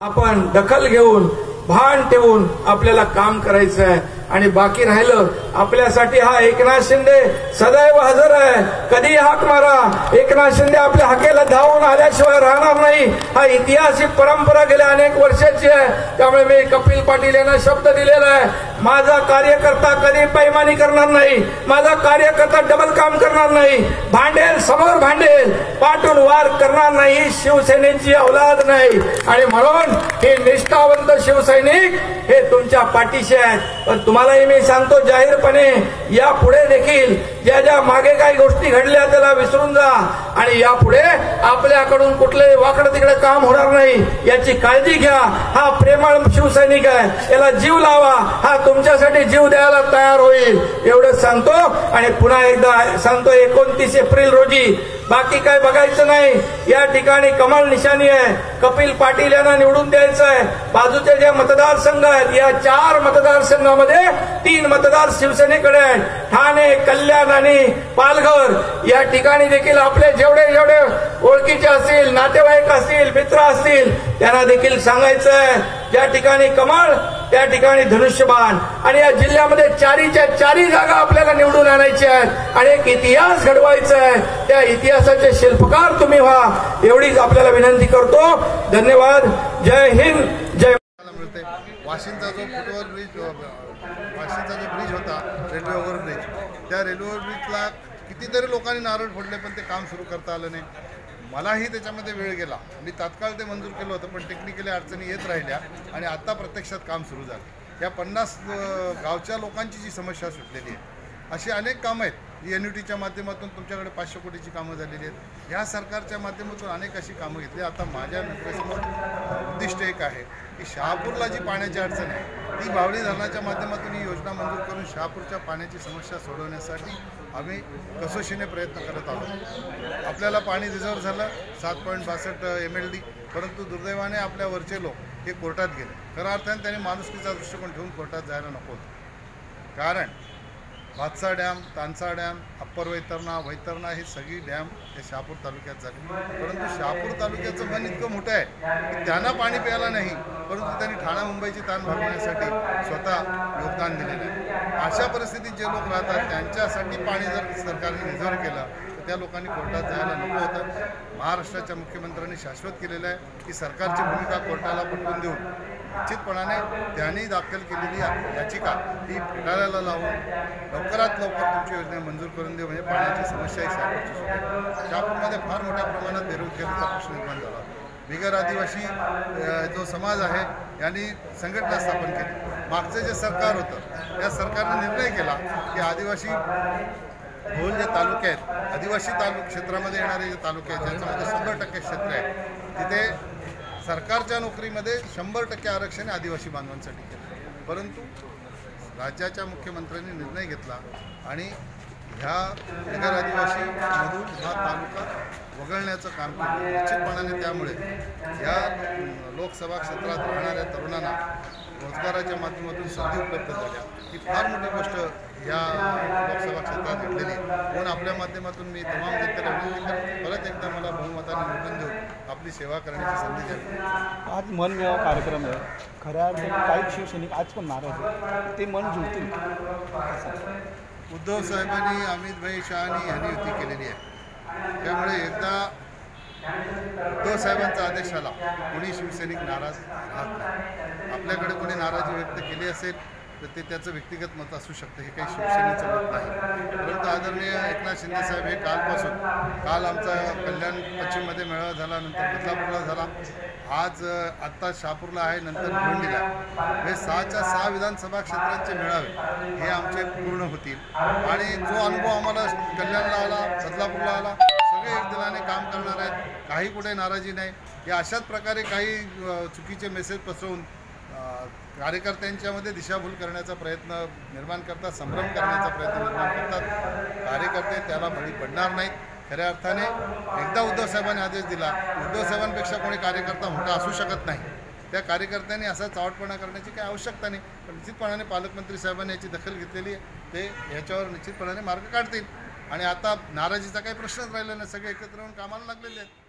आपण दखल घेऊन भान ठेवून आपल्याला काम करायचं आहे आणि बाकी राहिलं आपल्यासाठी हा एकनाथ शिंदे सदैव हजर आहे. कधी हाक मारा. एकनाथ शिंदे आपल्या हाकेला धावून आल्याशिवाय राहणार नाही. हा ऐतिहासिक परंपरा गेल्या अनेक वर्षाची आहे. त्यामुळे मी कपिल पाटील यांना शब्द दिलेला आहे. माझा कार्यकर्ता कधी पैमानी करणार नाही. माझा कार्यकर्ता डबल काम करणार नाही. भांडेल समोर भांडेल. पाठून वार करणार नाही. शिवसेनेची औलाद नाही. आणि म्हणून हे निष्ठावंत शिवसैनिक हे तुमच्या पाठीशी आहेत. पण तुम्हालाही मी सांगतो जाहीरपणे यापुढे देखील ज्या ज्या मागे काही गोष्टी घडल्या त्याला विसरून जा. आणि यापुढे आपल्याकडून कुठले वाकडं तिकडे काम होणार नाही. याची काळजी घ्या. हा प्रेमळ शिवसैनिक आहे. याला जीव लावा. हा तुमच्यासाठी जीव द्यायला तयार होईल. एवढं सांगतो. आणि पुन्हा एकदा सांगतो एकोणतीस एप्रिल रोजी. बाकी काय बघायचं नाही. या ठिकाणी कमाल निशाणी आहे. कपिल पाटील यांना निवडून द्यायचं आहे. बाजूचे जे मतदारसंघ आहेत या चार मतदारसंघामध्ये तीन मतदार शिवसेनेकडे आहेत. ठाणे कल्याण आणि पालघर या ठिकाणी देखील आपले जेवढे जेवढे ओळखीचे असतील नातेवाईक असतील मित्र असतील त्यांना देखील सांगायचं आहे ज्या ठिकाणी कमळ त्या ठिकाणी धनुष्यबाण. आणि या जिल्ह्यामध्ये चारीच्या चारी जागा आपल्याला निवडून आणायच्या आहेत. आणि एक इतिहास घडवायचा आहे. त्या इतिहासाचे शिल्पकार तुम्ही व्हा. एवढीच आपल्याला विनंती करतो. धन्यवाद. जय हिंद. जय वाशिंदचा जो फुटओव्हर ब्रिज वाशिंदचा जो ब्रिज होता रेल्वे ओव्हरब्रिज त्या रेल्वे ओव्हरब्रिजला कितीतरी लोकांनी नारळ फोडले पण ते काम सुरू करता आलं नाही. मलाही त्याच्यामध्ये वेळ गेला. मी तात्काळ ते मंजूर केलं होतं पण टेक्निकली अडचणी येत राहिल्या आणि आता प्रत्यक्षात काम सुरू झालं. या पन्नास गावच्या लोकांची जी समस्या सुटलेली आहे अशी अनेक कामं आहेत. एन यू टीच्या माध्यमातून तुमच्याकडे पाचशे कोटीची कामं झालेली आहेत. ह्या सरकारच्या माध्यमातून अनेक अशी कामं घेतली. आता माझ्या नजरेसमोर उद्दिष्ट एक आहे की शहापूरला जी पाण्याची अडचण आहे ती बावळी धरणाच्या माध्यमातून ही योजना मंजूर करून शहापूरच्या पाण्याची समस्या सोडवण्यासाठी आम्ही कसोशीने प्रयत्न करत आहोत आपल्याला पाणी रिझर्व्ह झालं सात पॉईंट बासष्ट एम एल डी परंतु दुर्दैवाने आपल्या वरचे लोक हे कोर्टात गेले. खऱ्या अर्थाने त्यांनी माणुसकीचा दृष्टिकोन ठेवून कोर्टात जायला नको होतं. कारण Bhatsa dam Tansa dam upper Vaitarna Vaitarna ही सगळी डॅम हे शहापूर तालुक्यात झाली. परंतु शहापूर तालुक्याचं मन इतकं मोठं आहे की त्यांना पाणी प्यायला नाही परंतु त्यांनी ठाणा मुंबईची ताण भागवण्यासाठी स्वतः योगदान दिलेलं आहे. अशा परिस्थितीत जे लोक राहतात त्यांच्यासाठी पाणी जर सरकारने रिझर्व केलं त्या लोकांनी कोर्टात जायला नको होतं. महाराष्ट्राच्या मुख्यमंत्र्यांनी शाश्वत केलेलं आहे की सरकारची भूमिका कोर्टाला पटवून देऊन निश्चितपणाने त्यांनी दाखल केलेली याचिका ही फेटाळायला लावून लवकरात लवकर तुमची योजना मंजूर करून देऊ. म्हणजे पाण्याची समस्या ही शहापूरची सुटेल फार मोठ्या प्रमाणात बेरोजगारीचा प्रश्न निर्माण झाला. बिगर आदिवासी जो समाज आहे यांनी संघटना स्थापन केली. मागचं जे सरकार होतं त्या सरकारने निर्णय केला की आदिवासी दोन जे तालुके आहेत आदिवासी तालुक क्षेत्रामध्ये येणारे जे तालुके आहेत ज्याच्यामध्ये शंभर टक्के क्षेत्र आहे तिथे सरकारच्या नोकरीमध्ये शंभर टक्के आरक्षण आदिवासी बांधवांसाठी केलं. परंतु राज्याच्या मुख्यमंत्र्यांनी निर्णय घेतला आणि ह्या नगर आदिवासीमधून हा तालुका वगळण्याचं काम केलं. निश्चितपणाने त्यामुळे या लोकसभा क्षेत्रात राहणाऱ्या तरुणांना रोजगाराच्या माध्यमातून संधी उपलब्ध झाल्या. ही फार मोठी गोष्ट या लोकसभा क्षेत्रात घडलेली आहे. म्हणून आपल्या माध्यमातून मी तमाम जनतेला करतो परत एकदा मला बहुमताने निवडून देऊन आपली सेवा करण्याची संधी द्यावी आज मन मेळावा कार्यक्रम आहे. खऱ्या अर्थाने काही शिवसैनिक आज पण नाराज आहेत. ते मन जुळतील उद्धव साहेबांनी अमित भाई शहानी यांनी युती केलेली आहे. त्यामुळे एकदा उद्धव साहेबांचा आदेश आला कोणी शिवसैनिक नाराज राहत नाही. आपल्याकडे कोणी नाराजी व्यक्त केली असेल तर ते त्याचं व्यक्तिगत मत असू शकतं हे काही शिवसेनेचं मत नाही. परंतु आदरणीय एकनाथ शिंदे साहेब हे कालपासून काल आमचा कल्याण पश्चिममध्ये मेळावा झाला नंतर बदलापूरला झाला. आज आत्ता शहापूरला आहे नंतर भिवंडीला. हे सहाच्या सहा विधानसभा क्षेत्रांचे मेळावे हे आमचे पूर्ण होतील. आणि जो अनुभव आम्हाला कल्याणला आला बदलापूरला आला सगळे एक दिलाने काम करणार आहेत. काही कुठे नाराजी नाही. या अशाच प्रकारे काही चुकीचे मेसेज पसरवून कार्यकर्त्यांच्यामध्ये दिशाभूल करण्याचा प्रयत्न निर्माण करतात संभ्रम करण्याचा प्रयत्न निर्माण करतात. कार्यकर्ते त्याला बळी पडणार नाहीत. खऱ्या अर्थाने एकदा उद्धवसाहेबांनी आदेश दिला उद्धवसाहेबांपेक्षा कोणी कार्यकर्ता मोठा असू शकत नाही. त्या कार्यकर्त्यांनी असा चावटपणा करण्याची काही आवश्यकता नाही. पण निश्चितपणाने पालकमंत्री साहेबांनी याची दखल घेतलेली आहे. ते याच्यावर निश्चितपणाने मार्ग काढतील. आणि आता नाराजीचा काही प्रश्नच राहिला नाही. सगळे एकत्र येऊन कामाला लागलेले आहेत.